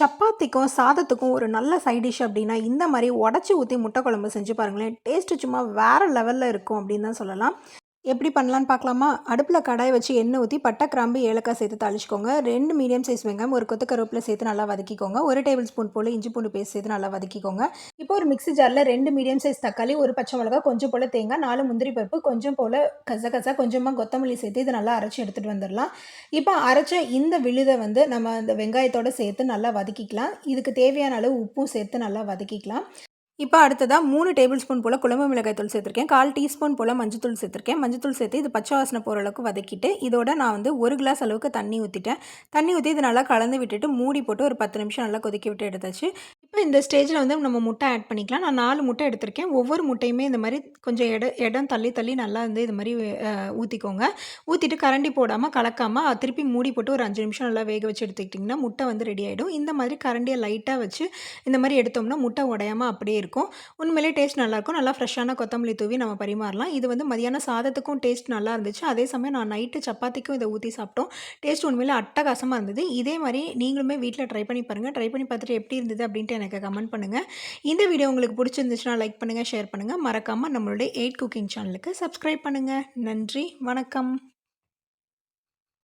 சப்பாத்திக்கும் சாதத்துக்கும் ஒரு நல்ல side dish அப்படின்னா இந்த மாதிரி உடச்சி ஊற்றி முட்டை குழம்பு செஞ்சு பாருங்களேன் டேஸ்ட்டு சும்மா வேறு லெவலில் இருக்கும் அப்படின்னு தான் சொல்லலாம். எப்படி பண்ணலான்னு பார்க்கலாமா? அடுப்பில் கடாய் வச்சு எண்ணெய் ஊற்றி பட்டை கிராம்பு ஏலக்காய் சேர்த்து தாளிச்சிக்கோங்க. ரெண்டு மீடியம் சைஸ் வெங்காயம் ஒரு கொத்து கருவேப்பிலை சேர்த்து நல்லா வதக்கிக்கோங்க. ஒரு டேபிள் ஸ்பூன் போல் இஞ்சி பூண்டு பேஸ்ட் சேர்த்து நல்லா வதக்கிக்கோங்க. இப்போ ஒரு மிக்ஸி ஜாரில் ரெண்டு மீடியம் சைஸ் தக்காளி ஒரு பச்சை மிளகா கொஞ்சம் போல் தேங்காய் நாலு முந்திரி பருப்பு கொஞ்சம் போல் கசகசா கொஞ்சமாக கொத்தமல்லி சேர்த்து இது நல்லா அரைச்சி எடுத்துகிட்டு வந்துடலாம். இப்போ அரைச்ச இந்த விழுதை வந்து நம்ம அந்த வெங்காயத்தோடு சேர்த்து நல்லா வதக்கிக்கலாம். இதுக்கு தேவையான அளவு உப்பும் சேர்த்து நல்லா வதக்கிக்கலாம். இப்போ அடுத்ததாக மூணு டேபிள் ஸ்பூன் போல் குழம்பு மிளகாய் தூள் சேர்த்துருக்கேன். கால் டீஸ்பூன் போல் மஞ்சத்தூள் சேர்த்துருக்கேன். மஞ்சத்தூள் சேர்த்து இது பச்சை வாசனை போகிற அளவுக்கு வதக்கிட்டு இதோட நான் வந்து ஒரு கிளாஸ் அளவுக்கு தண்ணி ஊற்றிட்டேன் தண்ணி ஊற்றி இது நல்லா கலந்து விட்டுட்டு மூடி போட்டு ஒரு பத்து நிமிஷம் நல்லா கொதிக்க விட்டு எடுத்தாச்சு. இந்த ஸ்டேஜில் வந்து நம்ம முட்டை ஆட் பண்ணிக்கலாம். நான் நாலு முட்டை எடுத்திருக்கேன். ஒவ்வொரு முட்டையுமே இந்த மாதிரி கொஞ்சம் இட இடம் தள்ளி தள்ளி நல்லா வந்து இது மாதிரி ஊற்றிக்கோங்க ஊற்றிட்டு கரண்டி போடாமல் கலக்காமல் திருப்பி மூடி போட்டு ஒரு அஞ்சு நிமிஷம் நல்லா வேக வச்சு எடுத்துக்கிட்டிங்கன்னா முட்டை வந்து ரெடி ஆகிடும் இந்த மாதிரி கரண்டியை லைட்டாக வச்சு இந்த மாதிரி எடுத்தோம்னா முட்டை உடையாமல் அப்படியே இருக்கும். உண்மையிலே டேஸ்ட் நல்லாயிருக்கும் நல்லா ஃப்ரெஷ்ஷான கொத்தமல்லி தூவி நம்ம பரிமாறலாம். இது வந்து மதியான சாதத்துக்கும் டேஸ்ட் நல்லா இருந்துச்சு. அதே சமயம் நான் நைட்டு சப்பாத்திக்கும் இதை ஊற்றி சாப்பிட்டோம். டேஸ்ட் உண்மையிலே அட்டகாசமாக இருந்தது. இதே மாதிரி நீங்களுமே வீட்டில் ட்ரை பண்ணி பாருங்கள் ட்ரை பண்ணி பார்த்துட்டு எப்படி இருந்தது அப்படின்ட்டு எனக்கு கமெண்ட் பண்ணுங்கள் இந்த வீடியோ உங்களுக்கு பிடிச்சிருந்துச்சுன்னா லைக் பண்ணுங்கள் ஷேர் பண்ணுங்கள் மறக்காமல் நம்மளுடைய எயிட் குக்கிங் சேனலுக்கு சப்ஸ்கிரைப் பண்ணுங்கள் நன்றி வணக்கம்.